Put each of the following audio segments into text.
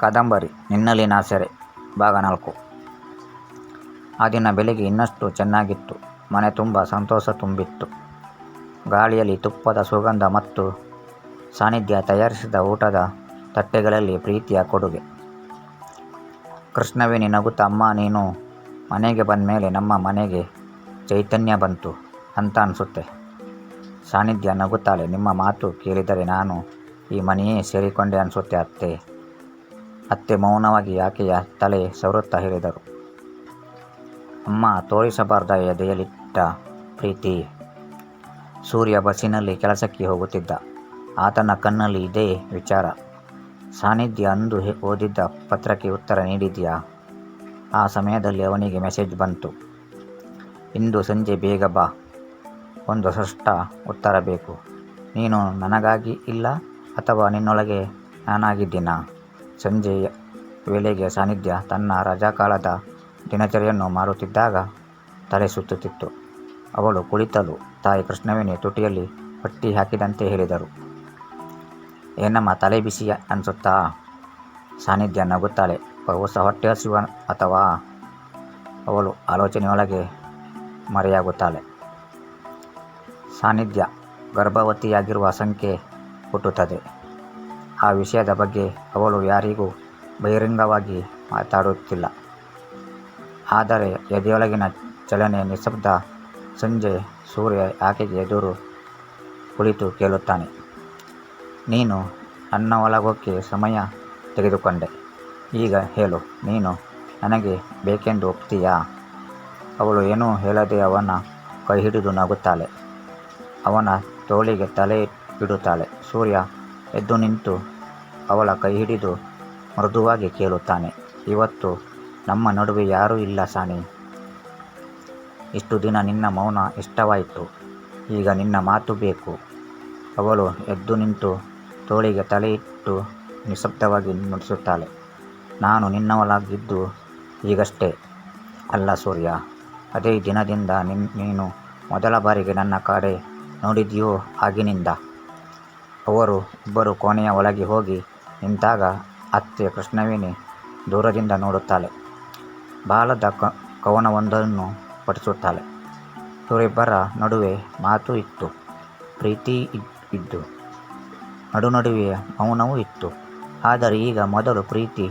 ಕಾದಂಬರಿ ನಿನ್ನಲ್ಲಿನ ಸೆರೆ. ಭಾಗ ನಾಲ್ಕು. ಆ ದಿನ ಬೆಳಿಗ್ಗೆ ಇನ್ನಷ್ಟು ಚೆನ್ನಾಗಿತ್ತು. ಮನೆ ತುಂಬ ಸಂತೋಷ ತುಂಬಿತ್ತು. ಗಾಳಿಯಲ್ಲಿ ತುಪ್ಪದ ಸುಗಂಧ ಮತ್ತು ಸಾನ್ನಿಧ್ಯ ತಯಾರಿಸಿದ ಊಟದ ತಟ್ಟೆಗಳಲ್ಲಿ ಪ್ರೀತಿಯ ಕೊಡುಗೆ. ಕೃಷ್ಣವೇ ನಗುತ್ತಾ, ಅಮ್ಮ, ನೀನು ಮನೆಗೆ ಬಂದ ಮೇಲೆ ನಮ್ಮ ಮನೆಗೆ ಚೈತನ್ಯ ಬಂತು ಅಂತ ಅನಿಸುತ್ತೆ. ಸಾನ್ನಿಧ್ಯ ನಗುತ್ತಾಳೆ. ನಿಮ್ಮ ಮಾತು ಕೇಳಿದರೆ ನಾನು ಈ ಮನೆಯೇ ಸೇರಿಕೊಂಡೆ ಅನಿಸುತ್ತೆ ಅತ್ತೆ. ಅತ್ತೆ ಮೌನವಾಗಿ ಆಕೆಯ ತಲೆ ಸವರುತ್ತಾ ಹೇಳಿದರು. ಅಮ್ಮ, ತೋರಿಸಬಾರ್ದ ಎದೆಯಲ್ಲಿಟ್ಟ ಪ್ರೀತಿ. ಸೂರ್ಯ ಬಸ್ಸಿನಲ್ಲಿ ಕೆಲಸಕ್ಕೆ ಹೋಗುತ್ತಿದ್ದ. ಆತನ ಕಣ್ಣಲ್ಲಿ ಇದೇ ವಿಚಾರ. ಸಾನ್ನಿಧ್ಯ ಅಂದು ಓದಿದ್ದ ಪತ್ರಕ್ಕೆ ಉತ್ತರ ನೀಡಿದ್ಯಾ? ಆ ಸಮಯದಲ್ಲಿ ಅವನಿಗೆ ಮೆಸೇಜ್ ಬಂತು. ಇಂದು ಸಂಜೆ ಬೇಗ ಬಾ. ಒಂದು ಸ್ಪಷ್ಟ ಉತ್ತರ ಬೇಕು. ನೀನು ನನಗಾಗಿ ಇಲ್ಲ ಅಥವಾ ನಿನ್ನೊಳಗೆ ನಾನಾಗಿದ್ದೀನಾ? ಸಂಜೆಯ ವೇಳೆಗೆ ಸಾನ್ನಿಧ್ಯ ತನ್ನ ರಜಾಕಾಲದ ದಿನಚರಿಯನ್ನು ಮಾರುತ್ತಿದ್ದಾಗ ತಲೆ ಸುತ್ತುತ್ತಿತ್ತು. ಅವಳು ಕುಳಿತಲು ತಾಯಿ ಕೃಷ್ಣವೇಣಿ ತುಟಿಯಲ್ಲಿ ಪಟ್ಟಿ ಹಾಕಿದಂತೆ ಹೇಳಿದರು ಏನಮ್ಮ ತಲೆ ಬಿಸಿ ಅನಿಸುತ್ತಾ? ಸಾನ್ನಿಧ್ಯ ನಗುತ್ತಾಳೆ ಹೊಸ ಹೊಟ್ಟೆ ಹಸಿವ ಅಥವಾ? ಅವಳು ಆಲೋಚನೆಯೊಳಗೆ ಮರೆಯಾಗುತ್ತಾಳೆ. ಸಾನ್ನಿಧ್ಯ ಗರ್ಭವತಿಯಾಗಿರುವ ಸಂಖ್ಯೆ ಹುಟ್ಟುತ್ತದೆ. ಆ ವಿಷಯದ ಬಗ್ಗೆ ಅವಳು ಯಾರಿಗೂ ಬಹಿರಂಗವಾಗಿ ಮಾತಾಡುತ್ತಿಲ್ಲ. ಆದರೆ ಎದೆಯೊಳಗಿನ ಚಲನೆ ನಿಶ್ಶಬ್ದ ಸಂಜೆ ಸೂರ್ಯ ಆಕೆಗೆ ಎದುರು ಕುಳಿತು ಕೇಳುತ್ತಾನೆ. ನೀನು ನನ್ನ ಒಳಗೋಕ್ಕೆ ಸಮಯ ತೆಗೆದುಕೊಂಡೆ. ಈಗ ಹೇಳು, ನೀನು ನನಗೆ ಬೇಕೆಂದು ಒಪ್ತೀಯಾ? ಅವಳು ಏನೂ ಹೇಳದೆ ಅವನ ಕೈ ಹಿಡಿದು ನಗುತ್ತಾಳೆ. ಅವನ ತೋಳಿಗೆ ತಲೆ ಇಡುತ್ತಾಳೆ. ಸೂರ್ಯ ಎದ್ದು ನಿಂತು ಅವಳ ಕೈ ಹಿಡಿದು ಮೃದುವಾಗಿ ಕೇಳುತ್ತಾನೆ. ಇವತ್ತು ನಮ್ಮ ನಡುವೆ ಯಾರೂ ಇಲ್ಲ ಸಾನಿ ಇಷ್ಟು ದಿನ ನಿನ್ನ ಮೌನ ಇಷ್ಟವಾಯಿತು. ಈಗ ನಿನ್ನ ಮಾತು ಬೇಕು. ಅವಳು ಎದ್ದು ನಿಂತು ತೋಳಿಗೆ ತಲೆಯಿಟ್ಟು ನಿಶಬ್ದವಾಗಿ ನುಡಿಸುತ್ತಾಳೆ. ನಾನು ನಿನ್ನವಳಾಗಿದ್ದು ಈಗಷ್ಟೇ. ಅಲ್ಲ ಸೂರ್ಯ, ಅದೇ ದಿನದಿಂದ ನಿನ್, ನೀನು ಮೊದಲ ಬಾರಿಗೆ ನನ್ನ ಕಡೆ ನೋಡಿದೆಯೋ ಆಗಿನಿಂದ ಅವರು ಇಬ್ಬರು ಕೋಣೆಯ ಒಳಗೆ ಹೋಗಿ ನಿಂತಾಗ ಅತ್ತೆ ಕೃಷ್ಣವೇಣಿ ದೂರದಿಂದ ನೋಡುತ್ತಾಳೆ. ಬಾಲದ ಕವನವೊಂದನ್ನು ಪಠಿಸುತ್ತಾಳೆ. ಇವರಿಬ್ಬರ ನಡುವೆ ಮಾತು ಇತ್ತು. ಪ್ರೀತಿ ಇದ್- ಇದ್ದು. ನಡುನಡುವೆ ಮೌನವೂ ಇತ್ತು. ಆದರೆ ಈಗ ಮೊದಲು ಪ್ರೀತಿ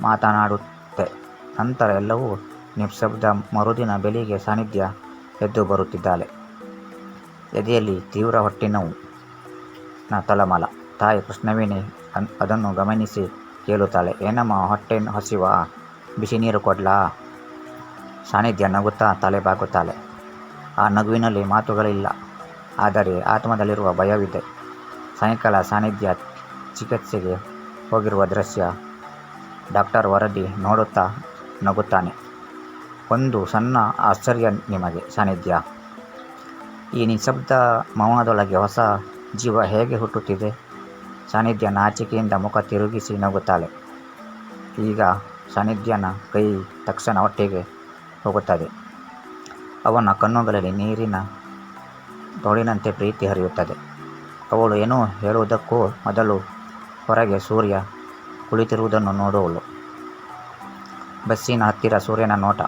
ಮಾತನಾಡುತ್ತೆ. ನಂತರ ಎಲ್ಲವೂ ನಿಶ್ಶಬ್ದ ಮರುದಿನ ಬೆಳಿಗ್ಗೆ ಸಾನ್ನಿಧ್ಯ ಎದ್ದು ಬರುತ್ತಿದ್ದಾಳೆ. ಎದೆಯಲ್ಲಿ ತೀವ್ರ ಹೊಟ್ಟೆ ನೋವು. ನ ತಲಮಲ ತಾಯಿ ಕೃಷ್ಣವೇಣಿ ಅನ್, ಅದನ್ನು ಗಮನಿಸಿ ಕೇಳುತ್ತಾಳೆ. ಏನಮ್ಮ ಹೊಟ್ಟೆ ಹಸಿವಾ? ಬಿಸಿ ನೀರು ಕೊಡ್ಲಾ? ಸಾನಿಧ್ಯ ನಗುತ್ತಾ ತಲೆ ಬಾಗುತ್ತಾಳೆ. ಆ ನಗುವಿನಲ್ಲಿ ಮಾತುಗಳಿಲ್ಲ. ಆದರೆ ಆತ್ಮದಲ್ಲಿರುವ ಭಯವಿದೆ. ಸಾಯಂಕಾಲ ಸಾನಿಧ್ಯ ಚಿಕಿತ್ಸೆಗೆ ಹೋಗಿರುವ ದೃಶ್ಯ ಡಾಕ್ಟರ್ ವರದಿ ನೋಡುತ್ತಾ ನಗುತ್ತಾನೆ. ಒಂದು ಸಣ್ಣ ಆಶ್ಚರ್ಯ ನಿಮಗೆ ಸಾನಿಧ್ಯ ಈ ನಿಶಬ್ದ ಮೌನದೊಳಗೆ ಹೊಸ ಜೀವ ಹೇಗೆ ಹುಟ್ಟುತ್ತಿದೆ? ಸಾನ್ನಿಧ್ಯ ನಾಚಿಕೆಯಿಂದ ಮುಖ ತಿರುಗಿಸಿ ನಗುತ್ತಾಳೆ. ಈಗ ಸಾನ್ನಿಧ್ಯನ ಕೈ ತಕ್ಷಣ ಒಟ್ಟಿಗೆ ಹೋಗುತ್ತದೆ. ಅವನ ಕಣ್ಣುಗಳಲ್ಲಿ ನೀರಿನ ತೋಳಿನಂತೆ ಪ್ರೀತಿ ಹರಿಯುತ್ತದೆ. ಅವಳು ಏನೋ ಹೇಳುವುದಕ್ಕೂ ಮೊದಲು ಹೊರಗೆ ಸೂರ್ಯ ಕುಳಿತಿರುವುದನ್ನು ನೋಡುವಳು. ಬಸ್ಸಿನ ಹತ್ತಿರ ಸೂರ್ಯನ ನೋಟ.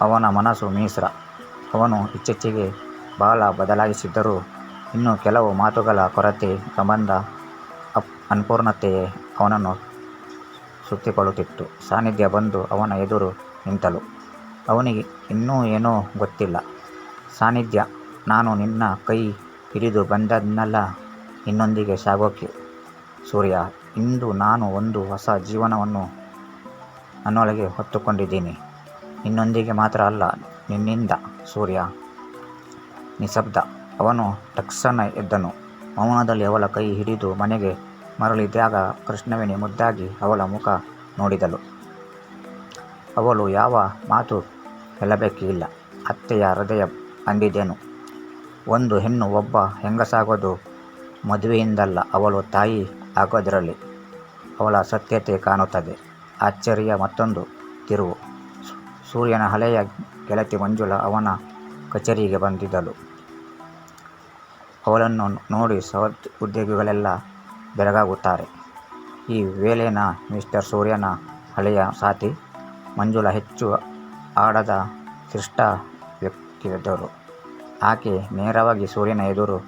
ಅವನ ಮನಸ್ಸು ಮೀಸ್ರ ಅವನು ಇತ್ತೀಚೆಗೆ ಬಹಳ ಬದಲಾಗಿಸಿದ್ದರೂ ಇನ್ನು ಕೆಲವು ಮಾತುಗಳ ಕೊರತೆ ಸಂಬಂಧ ಅಪ್ ಅನ್ಪೂರ್ಣತೆಯೇ ಅವನನ್ನು ಸುತ್ತಿಕೊಳ್ಳುತ್ತಿತ್ತು. ಸಾನ್ನಿಧ್ಯ ಬಂದು ಅವನ ಎದುರು ನಿಂತಳು. ಅವನಿಗೆ ಇನ್ನೂ ಏನೋ ಗೊತ್ತಿಲ್ಲ. ಸಾನ್ನಿಧ್ಯ, ನಾನು ನಿನ್ನ ಕೈ ಹಿಡಿದು ಬಂದದ್ನಲ್ಲ, ಇನ್ನೊಂದಿಗೆ ಸಾಗೋಕೆ. ಸೂರ್ಯ, ಇಂದು ನಾನು ಒಂದು ಹೊಸ ಜೀವನವನ್ನು ನನ್ನೊಳಗೆ ಹೊತ್ತುಕೊಂಡಿದ್ದೀನಿ. ನಿನ್ನೊಂದಿಗೆ ಮಾತ್ರ ಅಲ್ಲ, ನಿನ್ನಿಂದ, ಸೂರ್ಯ. ನಿಶಬ್ದ. ಅವನು ಟಕ್ಸನ ಎದ್ದನು. ಮೌನದಲ್ಲಿ ಅವಳ ಕೈ ಹಿಡಿದು ಮನೆಗೆ ಮರಳಿದಾಗ ಕೃಷ್ಣವೇಣಿ ಮುದ್ದಾಗಿ ಅವಳ ಮುಖ ನೋಡಿದಳು. ಅವಳು ಯಾವ ಮಾತು ಹೇಳಬೇಕಿಲ್ಲ. ಅತ್ತೆಯ ಹೃದಯ ಅಂದಿದ್ದೇನು ಒಂದು ಹೆಣ್ಣು ಒಬ್ಬ ಹೆಂಗಸಾಗೋದು ಮದುವೆಯಿಂದಲ್ಲ ಅವಳು ತಾಯಿ ಆಗೋದರಲ್ಲಿ ಅವಳ ಸತ್ಯತೆ ಕಾಣುತ್ತದೆ. ಆಶ್ಚರ್ಯ ಮತ್ತೊಂದು ತಿರುವು. ಸೂರ್ಯನ ಹಳೆಯ ಗೆಳತಿ ಮಂಜುಳ ಅವನ ಕಚೇರಿಗೆ ಬಂದಿದ್ದಳು ಅವಳನ್ನು ನೋಡಿ ಸವತ್ ಉದ್ಯೋಗಿಗಳೆಲ್ಲ ಬೆರಗಾಗುತ್ತಾರೆ ಈ ವೇಳೆನ ಮಿಸ್ಟರ್ ಸೂರ್ಯನ ಹಳೆಯ ಸಾಥಿ ಮಂಜುಳ ಹೆಚ್ಚು ಆಡದ ಶಿಷ್ಟ ವ್ಯಕ್ತಿಯಿದ್ದರು ಆಕೆ ನೇರವಾಗಿ ಸೂರ್ಯನ ಎದುರು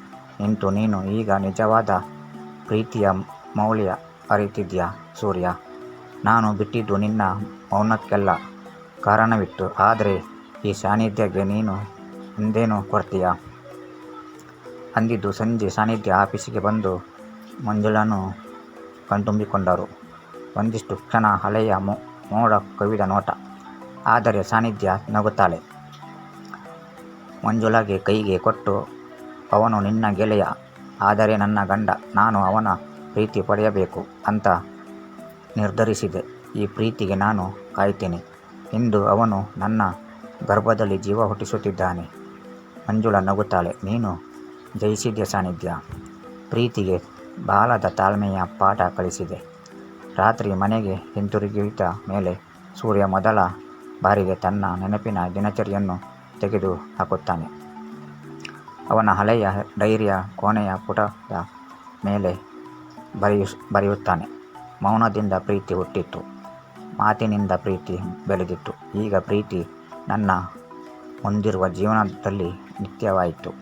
ನಿಂತು, ನೀನು ಈಗ ನಿಜವಾದ ಪ್ರೀತಿಯ ಮೌಲ್ಯ ಅರಿತಿದ್ಯಾ ಸೂರ್ಯ? ನಾನು ಬಿಟ್ಟಿದ್ದು ನಿನ್ನ ಮೌನಕ್ಕೆಲ್ಲ ಕಾರಣವಿತ್ತು. ಆದರೆ ಈ ಸಾನ್ನಿಧ್ಯಕ್ಕೆ ನೀನು ಒಂದೇನು ಕೊಡ್ತೀಯಾ? ಅಂದಿದ್ದು ಸಂಜೆ ಸಾನಿಧ್ಯ ಆಫೀಸಿಗೆ ಬಂದು ಮಂಜುಳನ್ನು ಕಣ್ತುಂಬಿಕೊಂಡರು. ಒಂದಿಷ್ಟು ಕ್ಷಣ ಹಳೆಯ ಮೋಡ ಕವಿದ ನೋಟ. ಆದರೆ ಸಾನಿಧ್ಯ ನಗುತ್ತಾಳೆ. ಮಂಜುಳಾಗೆ ಕೈಗೆ ಕೊಟ್ಟು, ಅವನು ನಿನ್ನ ಗೆಳೆಯ. ಆದರೆ ನನ್ನ ಗಂಡ. ನಾನು ಅವನ ಪ್ರೀತಿ ಪಡೆಯಬೇಕು ಅಂತ ನಿರ್ಧರಿಸಿದೆ. ಈ ಪ್ರೀತಿಗೆ ನಾನು ಕಾಯ್ತೇನೆ ಇಂದು ಅವನು ನನ್ನ ಗರ್ಭದಲ್ಲಿ ಜೀವ ಹುಟ್ಟಿಸುತ್ತಿದ್ದಾನೆ. ಮಂಜುಳಾ ನಗುತ್ತಾಳೆ. ನೀನು ಜಯಿಸಿದ್ಯ ಸಾನ್ನಿಧ್ಯ ಪ್ರೀತಿಗೆ ಬಾಲದ ತಾಳ್ಮೆಯ ಪಾಠ ಕಲಿಸಿದೆ. ರಾತ್ರಿ ಮನೆಗೆ ಹಿಂತಿರುಗಿದ ಮೇಲೆ ಸೂರ್ಯ ಮೊದಲ ಬಾರಿಗೆ ತನ್ನ ನೆನಪಿನ ದಿನಚರಿಯನ್ನು ತೆಗೆದು ಹಾಕುತ್ತಾನೆ. ಅವನ ಹಳೆಯ ಡೈರಿಯ ಕೋಣೆಯ ಪುಟದ ಮೇಲೆ ಬರೆಯು, ಬರೆಯುತ್ತಾನೆ. ಮೌನದಿಂದ ಪ್ರೀತಿ ಹುಟ್ಟಿತ್ತು ಮಾತಿನಿಂದ ಪ್ರೀತಿ ಬೆಳೆದಿತ್ತು. ಈಗ ಪ್ರೀತಿ ನನ್ನ ಹೊಂದಿರುವ ಜೀವನದಲ್ಲಿ ニッキャいと。